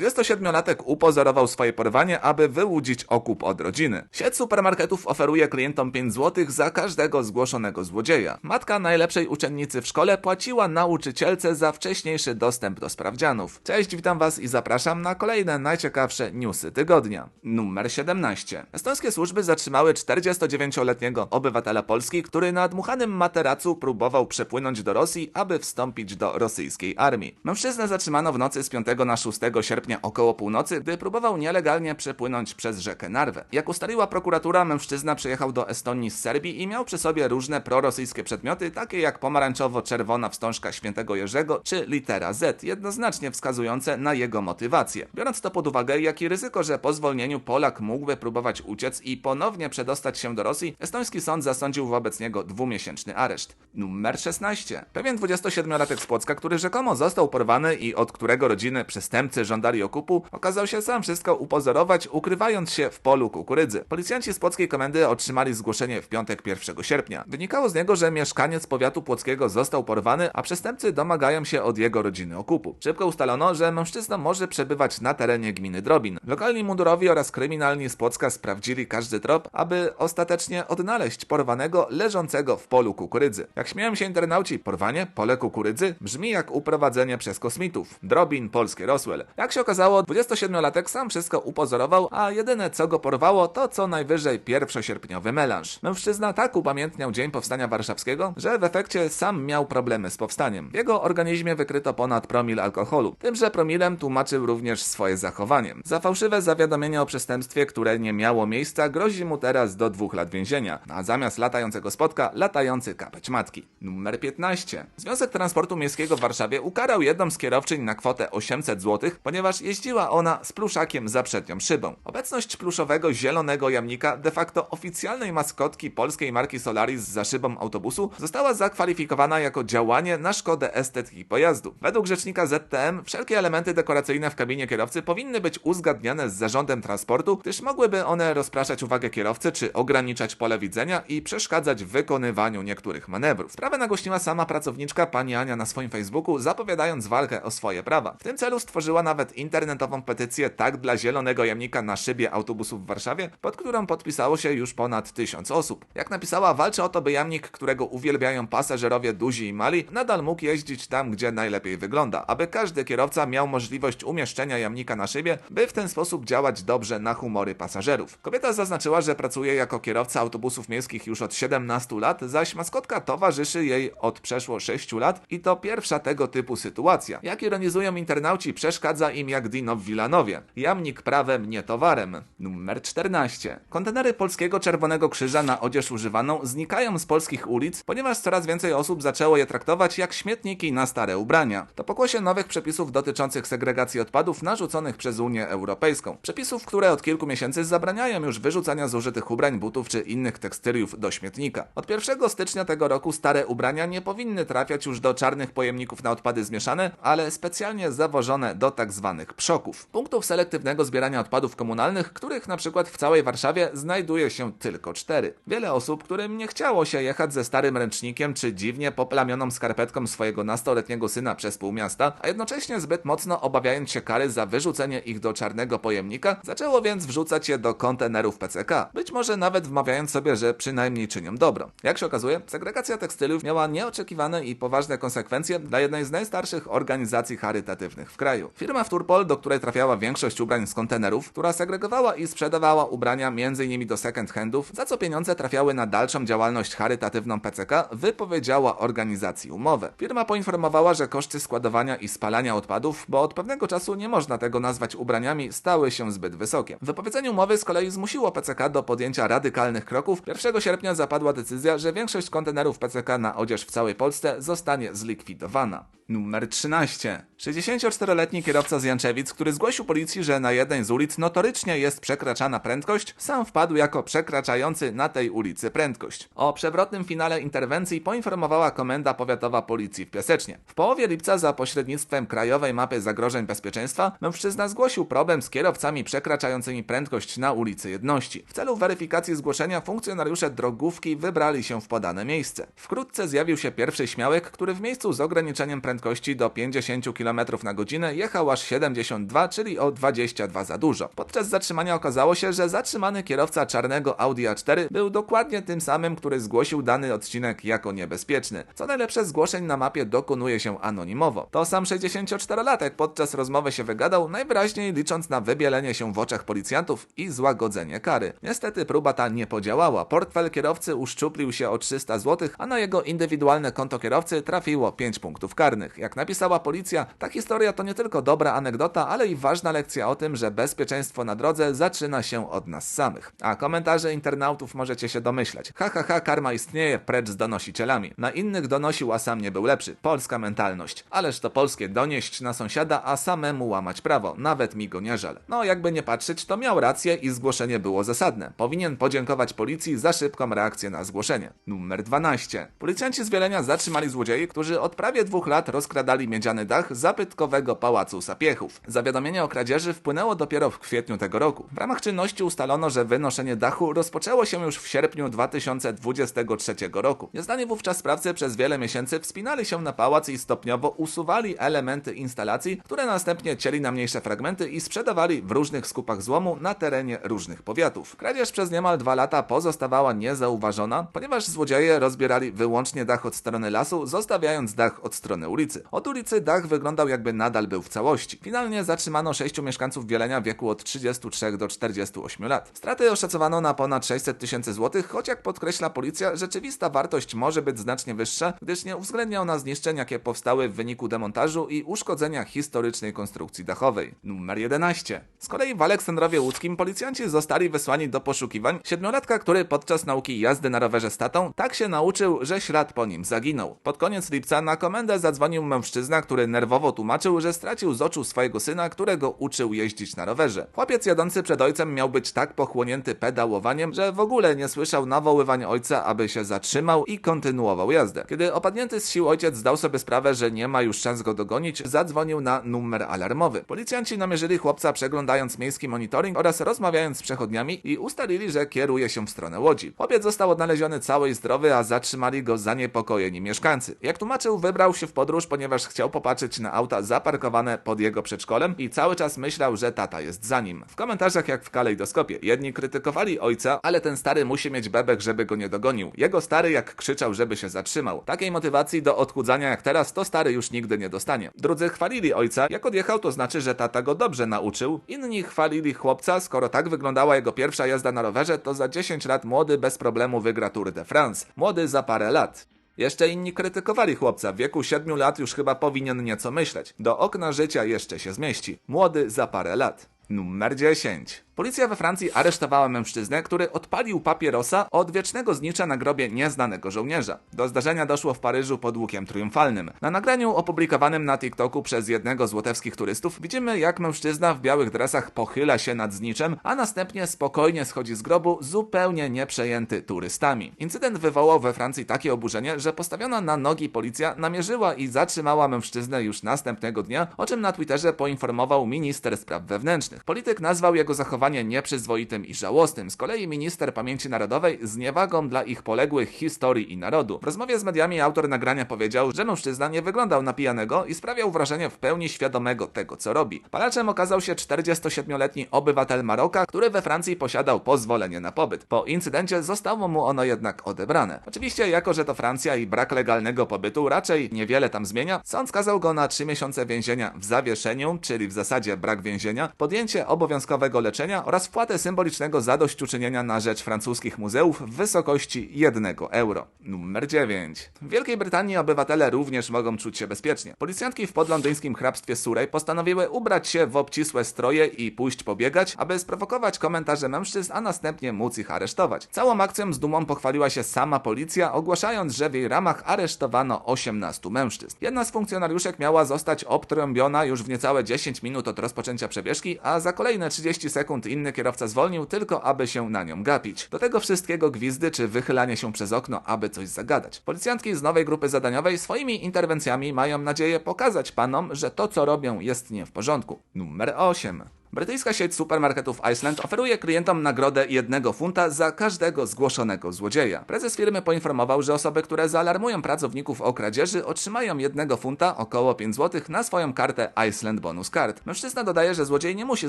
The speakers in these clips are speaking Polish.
27-latek upozorował swoje porwanie, aby wyłudzić okup od rodziny. Sieć supermarketów oferuje klientom 5 zł za każdego zgłoszonego złodzieja. Matka najlepszej uczennicy w szkole płaciła nauczycielce za wcześniejszy dostęp do sprawdzianów. Cześć, witam was i zapraszam na kolejne najciekawsze newsy tygodnia. Numer 17. Estońskie służby zatrzymały 49-letniego obywatela Polski, który na dmuchanym materacu próbował przepłynąć do Rosji, aby wstąpić do rosyjskiej armii. Mężczyznę zatrzymano w nocy z 5 na 6 sierpnia około północy, gdy próbował nielegalnie przepłynąć przez rzekę Narwę. Jak ustaliła prokuratura, mężczyzna przyjechał do Estonii z Serbii i miał przy sobie różne prorosyjskie przedmioty, takie jak pomarańczowo-czerwona wstążka świętego Jerzego czy litera Z, jednoznacznie wskazujące na jego motywację. Biorąc to pod uwagę, jak i ryzyko, że po zwolnieniu Polak mógłby próbować uciec i ponownie przedostać się do Rosji, estoński sąd zasądził wobec niego dwumiesięczny areszt. Numer 16. Pewien 27-latek z Płocka, który rzekomo został porwany i od którego rodziny przestępcy żądali okupu, okazał się sam wszystko upozorować, ukrywając się w polu kukurydzy. Policjanci z płockiej komendy otrzymali zgłoszenie w piątek 1 sierpnia. Wynikało z niego, że mieszkaniec powiatu płockiego został porwany, a przestępcy domagają się od jego rodziny okupu. Szybko ustalono, że mężczyzna może przebywać na terenie gminy Drobin. Lokalni mundurowi oraz kryminalni z Płocka sprawdzili każdy trop, aby ostatecznie odnaleźć porwanego leżącego w polu kukurydzy. Jak śmieją się internauci, porwanie, pole kukurydzy brzmi jak uprowadzenie przez kosmitów. Drobin, polskie Roswell. Jak się okazało, 27-latek sam wszystko upozorował, a jedyne co go porwało to co najwyżej pierwszosierpniowy melanż. Mężczyzna tak upamiętniał dzień powstania warszawskiego, że w efekcie sam miał problemy z powstaniem. W jego organizmie wykryto ponad promil alkoholu. Tymże promilem tłumaczył również swoje zachowanie. Za fałszywe zawiadomienie o przestępstwie, które nie miało miejsca, grozi mu teraz do dwóch lat więzienia, a zamiast latającego spotka, latający kapeć matki. Numer 15. Związek Transportu Miejskiego w Warszawie ukarał jedną z kierowczyń na kwotę 800 zł, ponieważ jeździła ona z pluszakiem za przednią szybą. Obecność pluszowego zielonego jamnika, de facto oficjalnej maskotki polskiej marki Solaris za szybą autobusu, została zakwalifikowana jako działanie na szkodę estetyki pojazdu. Według rzecznika ZTM wszelkie elementy dekoracyjne w kabinie kierowcy powinny być uzgadniane z zarządem transportu, gdyż mogłyby one rozpraszać uwagę kierowcy czy ograniczać pole widzenia i przeszkadzać w wykonywaniu niektórych manewrów. Sprawę nagłośniła sama pracowniczka pani Ania na swoim Facebooku, zapowiadając walkę o swoje prawa. W tym celu stworzyła nawet internetową petycję Tak dla zielonego jamnika na szybie autobusów w Warszawie, pod którą podpisało się już ponad tysiąc osób. Jak napisała, walczy o to, by jamnik, którego uwielbiają pasażerowie duzi i mali, nadal mógł jeździć tam, gdzie najlepiej wygląda, aby każdy kierowca miał możliwość umieszczenia jamnika na szybie, by w ten sposób działać dobrze na humory pasażerów. Kobieta zaznaczyła, że pracuje jako kierowca autobusów miejskich już od 17 lat, zaś maskotka towarzyszy jej od przeszło 6 lat i to pierwsza tego typu sytuacja. Jak ironizują internauci, przeszkadza im jak Dino w Wilanowie. Jamnik prawem, nie towarem. Numer 14. Kontenery Polskiego Czerwonego Krzyża na odzież używaną znikają z polskich ulic, ponieważ coraz więcej osób zaczęło je traktować jak śmietniki na stare ubrania. To pokłosie nowych przepisów dotyczących segregacji odpadów narzuconych przez Unię Europejską. Przepisów, które od kilku miesięcy zabraniają już wyrzucania zużytych ubrań, butów czy innych tekstyliów do śmietnika. Od 1 stycznia tego roku stare ubrania nie powinny trafiać już do czarnych pojemników na odpady zmieszane, ale specjalnie zawożone do tzw. Przoków. Punktów selektywnego zbierania odpadów komunalnych, których na przykład w całej Warszawie znajduje się tylko cztery. Wiele osób, którym nie chciało się jechać ze starym ręcznikiem czy dziwnie poplamioną skarpetką swojego nastoletniego syna przez pół miasta, a jednocześnie zbyt mocno obawiając się kary za wyrzucenie ich do czarnego pojemnika, zaczęło więc wrzucać je do kontenerów PCK. Być może nawet wmawiając sobie, że przynajmniej czynią dobro. Jak się okazuje, segregacja tekstyliów miała nieoczekiwane i poważne konsekwencje dla jednej z najstarszych organizacji charytatywnych w kraju. Firma Wturpol, do której trafiała większość ubrań z kontenerów, która segregowała i sprzedawała ubrania m.in. do second handów, za co pieniądze trafiały na dalszą działalność charytatywną PCK, wypowiedziała organizacji umowę. Firma poinformowała, że koszty składowania i spalania odpadów, bo od pewnego czasu nie można tego nazwać ubraniami, stały się zbyt wysokie. Wypowiedzenie umowy z kolei zmusiło PCK do podjęcia radykalnych kroków. 1 sierpnia zapadła decyzja, że większość kontenerów PCK na odzież w całej Polsce zostanie zlikwidowana. Numer 13. 64-letni kierowca z Janczewic, który zgłosił policji, że na jednej z ulic notorycznie jest przekraczana prędkość, sam wpadł jako przekraczający na tej ulicy prędkość. O przewrotnym finale interwencji poinformowała Komenda Powiatowa Policji w Piasecznie. W połowie lipca za pośrednictwem Krajowej Mapy Zagrożeń Bezpieczeństwa mężczyzna zgłosił problem z kierowcami przekraczającymi prędkość na ulicy Jedności. W celu weryfikacji zgłoszenia funkcjonariusze drogówki wybrali się w podane miejsce. Wkrótce zjawił się pierwszy śmiałek, który w miejscu z ograniczeniem prędkości do 50 km na godzinę jechał aż 72, czyli o 22 za dużo. Podczas zatrzymania okazało się, że zatrzymany kierowca czarnego Audi A4 był dokładnie tym samym, który zgłosił dany odcinek jako niebezpieczny. Co najlepsze, zgłoszeń na mapie dokonuje się anonimowo. To sam 64-latek podczas rozmowy się wygadał, najwyraźniej licząc na wybielenie się w oczach policjantów i złagodzenie kary. Niestety próba ta nie podziałała. Portfel kierowcy uszczuplił się o 300 zł, a na jego indywidualne konto kierowcy trafiło 5 punktów karnych. Jak napisała policja, ta historia to nie tylko dobra anegdota, ale i ważna lekcja o tym, że bezpieczeństwo na drodze zaczyna się od nas samych. A komentarze internautów możecie się domyślać. Ha ha ha, karma istnieje, precz z donosicielami. Na innych donosił, a sam nie był lepszy. Polska mentalność. Ależ to polskie donieść na sąsiada, a samemu łamać prawo. Nawet mi go nie żal. No jakby nie patrzeć, to miał rację i zgłoszenie było zasadne. Powinien podziękować policji za szybką reakcję na zgłoszenie. Numer 12. Policjanci z Wielenia zatrzymali złodziei, którzy od prawie dwóch lat rozkradali miedziany dach zabytkowego pałacu Sapiechów. Zawiadomienie o kradzieży wpłynęło dopiero w kwietniu tego roku. W ramach czynności ustalono, że wynoszenie dachu rozpoczęło się już w sierpniu 2023 roku. Nieznani wówczas sprawcy przez wiele miesięcy wspinali się na pałac i stopniowo usuwali elementy instalacji, które następnie cieli na mniejsze fragmenty i sprzedawali w różnych skupach złomu na terenie różnych powiatów. Kradzież przez niemal dwa lata pozostawała niezauważona, ponieważ złodzieje rozbierali wyłącznie dach od strony lasu, zostawiając dach od strony ulicy. Od ulicy dach wyglądał jakby nadal był w całości. Finalnie zatrzymano sześciu mieszkańców Wielenia w wieku od 33 do 48 lat. Straty oszacowano na ponad 600 tysięcy złotych, choć jak podkreśla policja, rzeczywista wartość może być znacznie wyższa, gdyż nie uwzględnia ona zniszczeń, jakie powstały w wyniku demontażu i uszkodzenia historycznej konstrukcji dachowej. Numer 11. Z kolei w Aleksandrowie Łódzkim policjanci zostali wysłani do poszukiwań siedmiolatka, który podczas nauki jazdy na rowerze statą tak się nauczył, że ślad po nim zaginął. Pod koniec lipca na komendę zadzwonił mężczyzna, który nerwowo tłumaczył, że stracił z oczu swojego syna, którego uczył jeździć na rowerze. Chłopiec jadący przed ojcem miał być tak pochłonięty pedałowaniem, że w ogóle nie słyszał nawoływań ojca, aby się zatrzymał i kontynuował jazdę. Kiedy opadnięty z sił ojciec zdał sobie sprawę, że nie ma już szans go dogonić, zadzwonił na numer alarmowy. Policjanci namierzyli chłopca przeglądając miejski monitoring oraz rozmawiając z przechodniami i ustalili, że kieruje się w stronę Łodzi. Chłopiec został odnaleziony cały i zdrowy, a zatrzymali go zaniepokojeni mieszkańcy. Jak tłumaczył, wybrał się w podróż, ponieważ chciał popatrzeć na auta zaparkowane pod jego przedszkolem i cały czas myślał, że tata jest za nim. W komentarzach jak w kalejdoskopie. Jedni krytykowali ojca, ale ten stary musi mieć bebek, żeby go nie dogonił. Jego stary jak krzyczał, żeby się zatrzymał. Takiej motywacji do odchudzania jak teraz, to stary już nigdy nie dostanie. Drudzy chwalili ojca, jak odjechał to znaczy, że tata go dobrze nauczył. Inni chwalili chłopca, skoro tak wyglądała jego pierwsza jazda na rowerze, to za 10 lat młody bez problemu wygra Tour de France. Młody za parę lat. Jeszcze inni krytykowali chłopca, w wieku 7 lat już chyba powinien nieco myśleć. Do okna życia jeszcze się zmieści. Młody za parę lat. Numer 10. Policja we Francji aresztowała mężczyznę, który odpalił papierosa od wiecznego znicza na grobie nieznanego żołnierza. Do zdarzenia doszło w Paryżu pod łukiem triumfalnym. Na nagraniu opublikowanym na TikToku przez jednego z łotewskich turystów widzimy, jak mężczyzna w białych dresach pochyla się nad zniczem, a następnie spokojnie schodzi z grobu, zupełnie nieprzejęty turystami. Incydent wywołał we Francji takie oburzenie, że postawiona na nogi policja namierzyła i zatrzymała mężczyznę już następnego dnia, o czym na Twitterze poinformował minister spraw wewnętrznych. Polityk nazwał jego zachowanie nieprzyzwoitym i żałosnym. Z kolei minister pamięci narodowej z niewagą dla ich poległych historii i narodu. W rozmowie z mediami autor nagrania powiedział, że mężczyzna nie wyglądał na pijanego i sprawiał wrażenie w pełni świadomego tego, co robi. Palaczem okazał się 47-letni obywatel Maroka, który we Francji posiadał pozwolenie na pobyt. Po incydencie zostało mu ono jednak odebrane. Oczywiście, jako że to Francja i brak legalnego pobytu raczej niewiele tam zmienia, sąd skazał go na 3 miesiące więzienia w zawieszeniu, czyli w zasadzie brak więzienia, podjęcie obowiązkowego leczenia oraz wpłatę symbolicznego zadośćuczynienia na rzecz francuskich muzeów w wysokości 1 euro. Numer 9. W Wielkiej Brytanii obywatele również mogą czuć się bezpiecznie. Policjantki w podlondyńskim hrabstwie Surrey postanowiły ubrać się w obcisłe stroje i pójść pobiegać, aby sprowokować komentarze mężczyzn, a następnie móc ich aresztować. Całą akcją z dumą pochwaliła się sama policja, ogłaszając, że w jej ramach aresztowano 18 mężczyzn. Jedna z funkcjonariuszek miała zostać obtrąbiona już w niecałe 10 minut od rozpoczęcia przebieżki, a za kolejne 30 sekund inny kierowca zwolnił tylko, aby się na nią gapić. Do tego wszystkiego gwizdy czy wychylanie się przez okno, aby coś zagadać. Policjantki z nowej grupy zadaniowej swoimi interwencjami mają nadzieję pokazać panom, że to co robią jest nie w porządku. Numer 8. Brytyjska sieć supermarketów Iceland oferuje klientom nagrodę jednego funta za każdego zgłoszonego złodzieja. Prezes firmy poinformował, że osoby, które zaalarmują pracowników o kradzieży, otrzymają jednego funta, około 5 zł, na swoją kartę Iceland Bonus Card. Mężczyzna dodaje, że złodziej nie musi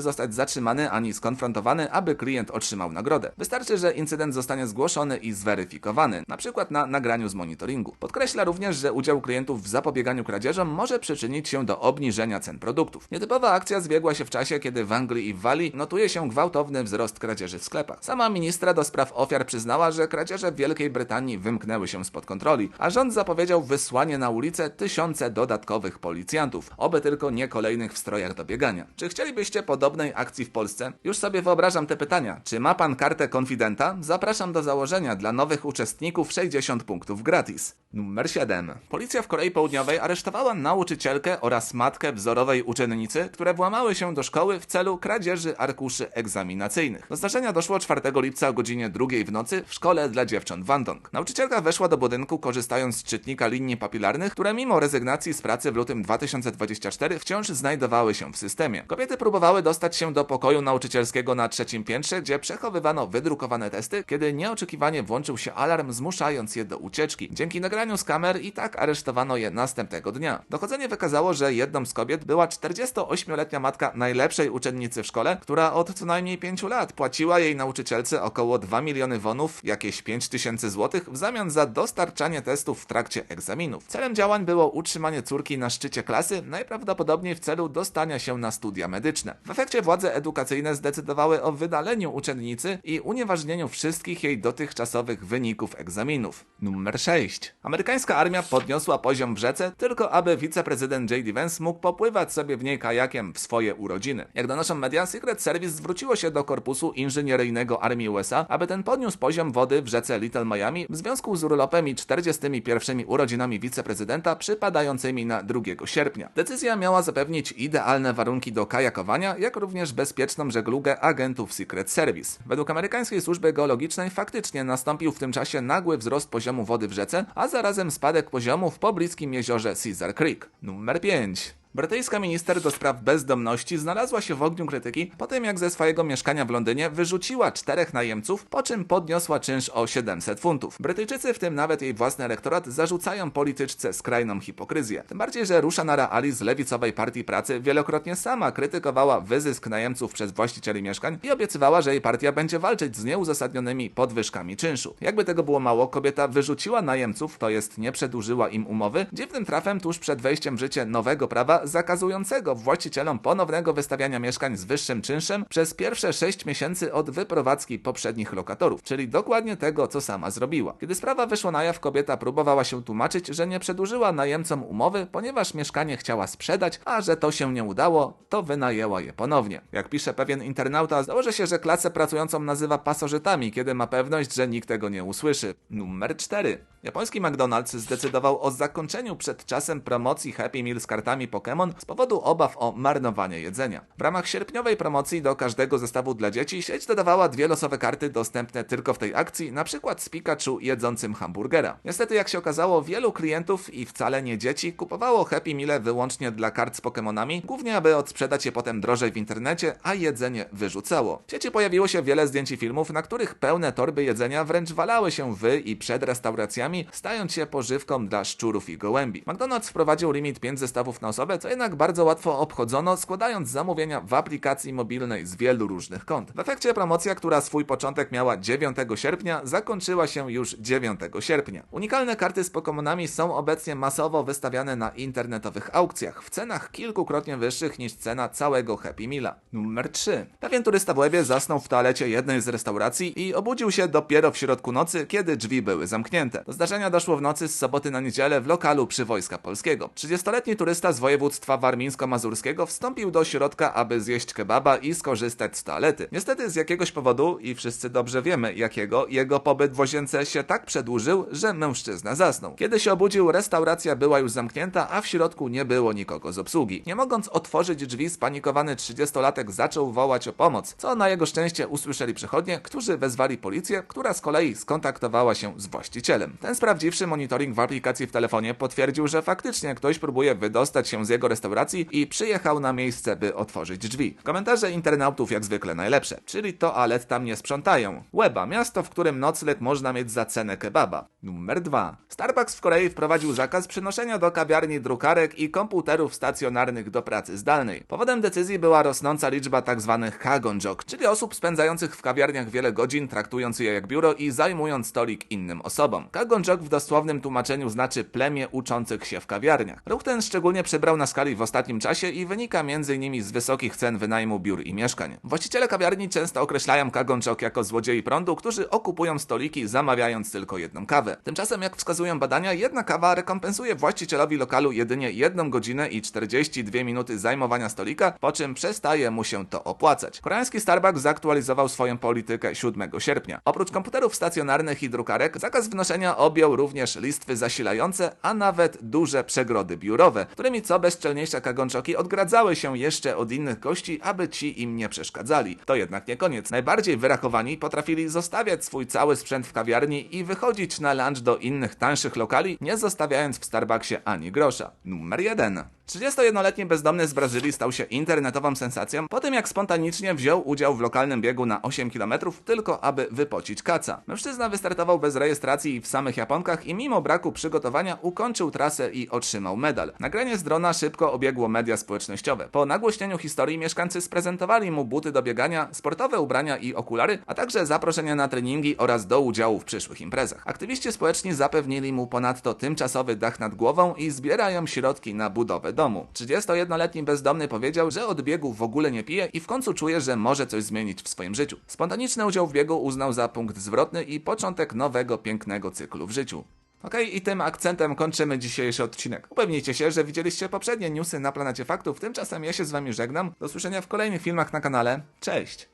zostać zatrzymany ani skonfrontowany, aby klient otrzymał nagrodę. Wystarczy, że incydent zostanie zgłoszony i zweryfikowany, na przykład na nagraniu z monitoringu. Podkreśla również, że udział klientów w zapobieganiu kradzieżom może przyczynić się do obniżenia cen produktów. Nietypowa akcja zbiegła się w czasie, kiedy w Anglii i w Walii notuje się gwałtowny wzrost kradzieży w sklepach. Sama ministra do spraw ofiar przyznała, że kradzieże w Wielkiej Brytanii wymknęły się spod kontroli, a rząd zapowiedział wysłanie na ulicę tysiące dodatkowych policjantów, oby tylko nie kolejnych w strojach do biegania. Czy chcielibyście podobnej akcji w Polsce? Już sobie wyobrażam te pytania. Czy ma pan kartę konfidenta? Zapraszam do założenia dla nowych uczestników 60 punktów gratis. Numer 7. Policja w Korei Południowej aresztowała nauczycielkę oraz matkę wzorowej uczennicy, które włamały się do szkoły w celu kradzieży arkuszy egzaminacyjnych. Do zdarzenia doszło 4 lipca o godzinie 2 w nocy w szkole dla dziewcząt Wandong. Nauczycielka weszła do budynku korzystając z czytnika linii papilarnych, które mimo rezygnacji z pracy w lutym 2024 wciąż znajdowały się w systemie. Kobiety próbowały dostać się do pokoju nauczycielskiego na trzecim piętrze, gdzie przechowywano wydrukowane testy, kiedy nieoczekiwanie włączył się alarm, zmuszając je do ucieczki. Dzięki nagraniu z kamer i tak aresztowano je następnego dnia. Dochodzenie wykazało, że jedną z kobiet była 48-letnia matka najlepszej uczennicy w szkole, która od co najmniej 5 lat płaciła jej nauczycielce około 2 miliony wonów, jakieś 5 tysięcy złotych, w zamian za dostarczanie testów w trakcie egzaminów. Celem działań było utrzymanie córki na szczycie klasy, najprawdopodobniej w celu dostania się na studia medyczne. W efekcie władze edukacyjne zdecydowały o wydaleniu uczennicy i unieważnieniu wszystkich jej dotychczasowych wyników egzaminów. Numer 6. Amerykańska armia podniosła poziom w rzece, tylko aby wiceprezydent J.D. Vance mógł popływać sobie w niej kajakiem w swoje urodziny. Jak donoszą media, Secret Service zwróciło się do korpusu inżynieryjnego armii USA, aby ten podniósł poziom wody w rzece Little Miami w związku z urlopem i 41 urodzinami wiceprezydenta przypadającymi na 2 sierpnia. Decyzja miała zapewnić idealne warunki do kajakowania, jak również bezpieczną żeglugę agentów Secret Service. Według amerykańskiej służby geologicznej faktycznie nastąpił w tym czasie nagły wzrost poziomu wody w rzece, a zarazem spadek poziomu w pobliskim jeziorze Caesar Creek. Numer 5. Brytyjska minister do spraw bezdomności znalazła się w ogniu krytyki po tym, jak ze swojego mieszkania w Londynie wyrzuciła czterech najemców, po czym podniosła czynsz o 700 funtów. Brytyjczycy, w tym nawet jej własny elektorat, zarzucają polityczce skrajną hipokryzję. Tym bardziej, że Rushanara Ali z lewicowej partii pracy wielokrotnie sama krytykowała wyzysk najemców przez właścicieli mieszkań i obiecywała, że jej partia będzie walczyć z nieuzasadnionymi podwyżkami czynszu. Jakby tego było mało, kobieta wyrzuciła najemców, to jest nie przedłużyła im umowy, dziwnym trafem tuż przed wejściem w życie nowego prawa zakazującego właścicielom ponownego wystawiania mieszkań z wyższym czynszem przez pierwsze 6 miesięcy od wyprowadzki poprzednich lokatorów, czyli dokładnie tego, co sama zrobiła. Kiedy sprawa wyszła na jaw, kobieta próbowała się tłumaczyć, że nie przedłużyła najemcom umowy, ponieważ mieszkanie chciała sprzedać, a że to się nie udało, to wynajęła je ponownie. Jak pisze pewien internauta, założy się, że klasę pracującą nazywa pasożytami, kiedy ma pewność, że nikt tego nie usłyszy. Numer 4. Japoński McDonald's zdecydował o zakończeniu przed czasem promocji Happy Meal z kartami Pokémon z powodu obaw o marnowanie jedzenia. W ramach sierpniowej promocji do każdego zestawu dla dzieci sieć dodawała dwie losowe karty dostępne tylko w tej akcji, na przykład z Pikachu jedzącym hamburgera. Niestety, jak się okazało, wielu klientów i wcale nie dzieci kupowało Happy Meal wyłącznie dla kart z Pokémonami, głównie aby odsprzedać je potem drożej w internecie, a jedzenie wyrzucało. W sieci pojawiło się wiele zdjęć i filmów, na których pełne torby jedzenia wręcz walały się w i przed restauracjami, stając się pożywką dla szczurów i gołębi. McDonald's wprowadził limit 5 zestawów na osobę, co jednak bardzo łatwo obchodzono, składając zamówienia w aplikacji mobilnej z wielu różnych kont. W efekcie promocja, która swój początek miała 9 sierpnia, zakończyła się już 9 sierpnia. Unikalne karty z Pokémonami są obecnie masowo wystawiane na internetowych aukcjach w cenach kilkukrotnie wyższych niż cena całego Happy Meala. Numer 3. Pewien turysta w Łebie zasnął w toalecie jednej z restauracji i obudził się dopiero w środku nocy, kiedy drzwi były zamknięte. Do zdarzenia doszło w nocy z soboty na niedzielę w lokalu przy Wojska Polskiego. 30-letni turysta z województwa warmińsko-mazurskiego wstąpił do środka, aby zjeść kebaba i skorzystać z toalety. Niestety z jakiegoś powodu, i wszyscy dobrze wiemy jakiego, jego pobyt w łazience się tak przedłużył, że mężczyzna zasnął. Kiedy się obudził, restauracja była już zamknięta, a w środku nie było nikogo z obsługi. Nie mogąc otworzyć drzwi, spanikowany 30-latek zaczął wołać o pomoc, co na jego szczęście usłyszeli przechodnie, którzy wezwali policję, która z kolei skontaktowała się z właścicielem. Ten sprawdziwszy monitoring w aplikacji w telefonie potwierdził, że faktycznie ktoś próbuje wydostać się z jego jego restauracji i przyjechał na miejsce, by otworzyć drzwi. Komentarze internautów jak zwykle najlepsze, czyli toalet tam nie sprzątają. Łeba, miasto, w którym nocleg można mieć za cenę kebaba. Numer 2. Starbucks w Korei wprowadził zakaz przynoszenia do kawiarni drukarek i komputerów stacjonarnych do pracy zdalnej. Powodem decyzji była rosnąca liczba tzw. hagonjok, czyli osób spędzających w kawiarniach wiele godzin, traktując je jak biuro i zajmując stolik innym osobom. Kagonjok w dosłownym tłumaczeniu znaczy plemię uczących się w kawiarniach. Ruch ten szczególnie przybrał na skali w ostatnim czasie i wynika m.in. z wysokich cen wynajmu biur i mieszkań. Właściciele kawiarni często określają kagonjok jako złodziei prądu, którzy okupują stoliki zamawiając tylko jedną kawę. Tymczasem, jak wskazują badania, jedna kawa rekompensuje właścicielowi lokalu jedynie 1 godzinę i 42 minuty zajmowania stolika, po czym przestaje mu się to opłacać. Koreański Starbucks zaktualizował swoją politykę 7 sierpnia. Oprócz komputerów stacjonarnych i drukarek, zakaz wnoszenia objął również listwy zasilające, a nawet duże przegrody biurowe, którymi co bezczelniejsze kagonczoki odgradzały się jeszcze od innych gości, aby ci im nie przeszkadzali. To jednak nie koniec. Najbardziej wyrachowani potrafili zostawiać swój cały sprzęt w kawiarni i wychodzić na lunch do innych tańszych lokali, nie zostawiając w Starbucksie ani grosza. Numer 1. 31-letni bezdomny z Brazylii stał się internetową sensacją po tym, jak spontanicznie wziął udział w lokalnym biegu na 8 km tylko aby wypocić kaca. Mężczyzna wystartował bez rejestracji i w samych Japonkach i mimo braku przygotowania ukończył trasę i otrzymał medal. Nagranie z drona szybko obiegło media społecznościowe. Po nagłośnieniu historii mieszkańcy sprezentowali mu buty do biegania, sportowe ubrania i okulary, a także zaproszenia na treningi oraz do udziału w przyszłych imprezach. Aktywiści społeczni zapewnili mu ponadto tymczasowy dach nad głową i zbierają środki na budowę domu. 31-letni bezdomny powiedział, że od biegu w ogóle nie pije i w końcu czuje, że może coś zmienić w swoim życiu. Spontaniczny udział w biegu uznał za punkt zwrotny i początek nowego, pięknego cyklu w życiu. Okej, i tym akcentem kończymy dzisiejszy odcinek. Upewnijcie się, że widzieliście poprzednie newsy na planecie faktów, tymczasem ja się z wami żegnam. Do usłyszenia w kolejnych filmach na kanale. Cześć!